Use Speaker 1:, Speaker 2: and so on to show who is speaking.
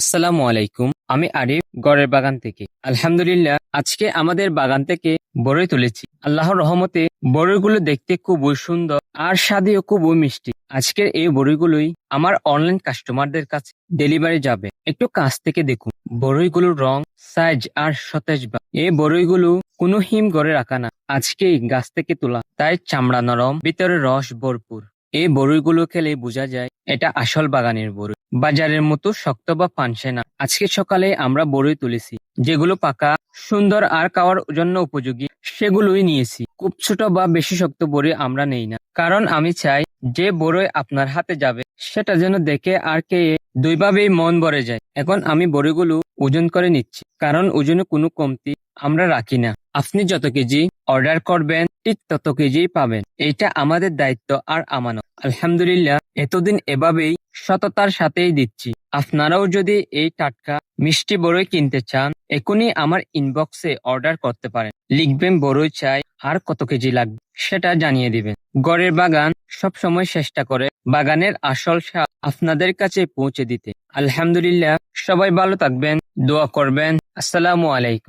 Speaker 1: আসসালামু আলাইকুম, আমি আরিফ, গড়ের বাগান থেকে। আলহামদুলিল্লাহ, আজকে আমাদের বাগান থেকে বড়ই তুলেছি। আল্লাহর রহমতে বড়ইগুলো দেখতে খুবই সুন্দর আর স্বাদেও খুবই মিষ্টি। আজকের এই বড়ইগুলোই আমার অনলাইন কাস্টমারদের কাছে ডেলিভারি যাবে। একটু কাছ থেকে দেখুন বড়ইগুলোর রং সাইজ আর সতেজ বা। এই বড়ইগুলো কোনো হিম ঘরে রাখা না, আজকেই গাছ থেকে তোলা, তাই চামড়া নরম, ভিতরে রস ভরপুর। এই বড়ইগুলো খেলে বোঝা যায়, এটা আসল বাগানের বড়ই বাজারের মতো শক্ত বা পানসে না। আজকে সকালে আমরা বড়ই তুলেছি, যেগুলো পাকা, সুন্দর আর খাওয়ার জন্য উপযোগী, সেগুলোই নিয়েছি। খুব ছোট বা বেশি শক্ত বড়ি আমরা নেই না। কারণ আমি চাই যে বড়ই আপনার হাতে যাবে, সেটা যেন দেখে আর কে দুইভাবেই মন ভরে যায়। এখন আমি বড়িগুলো ওজন করে নিচ্ছি, কারণ ওজনে কোনো কমতি আমরা রাখি না। আপনি যত কেজি অর্ডার করবেন, ঠিক তত কেজি পাবেন। এটা আমাদের দায়িত্ব আর আমানত। আলহামদুলিল্লাহ, এতদিন এভাবেই সততার সাথেই দিচ্ছি। আপনারাও যদি এই টাটকা মিষ্টি বড়ই কিনতে চান, এখনই আমার ইনবক্সে অর্ডার করতে পারেন। লিখবেন বড়ই চাই, আর কত কেজি লাগবে, সেটা জানিয়ে দিবেন। গড়ের বাগান সব সময় চেষ্টা করে বাগানের আসল স্বাদ আপনাদের কাছে পৌঁছে দিতে। আলহামদুলিল্লাহ, সবাই ভালো থাকবেন, দোয়া করবেন। আসসালামু আলাইকুম।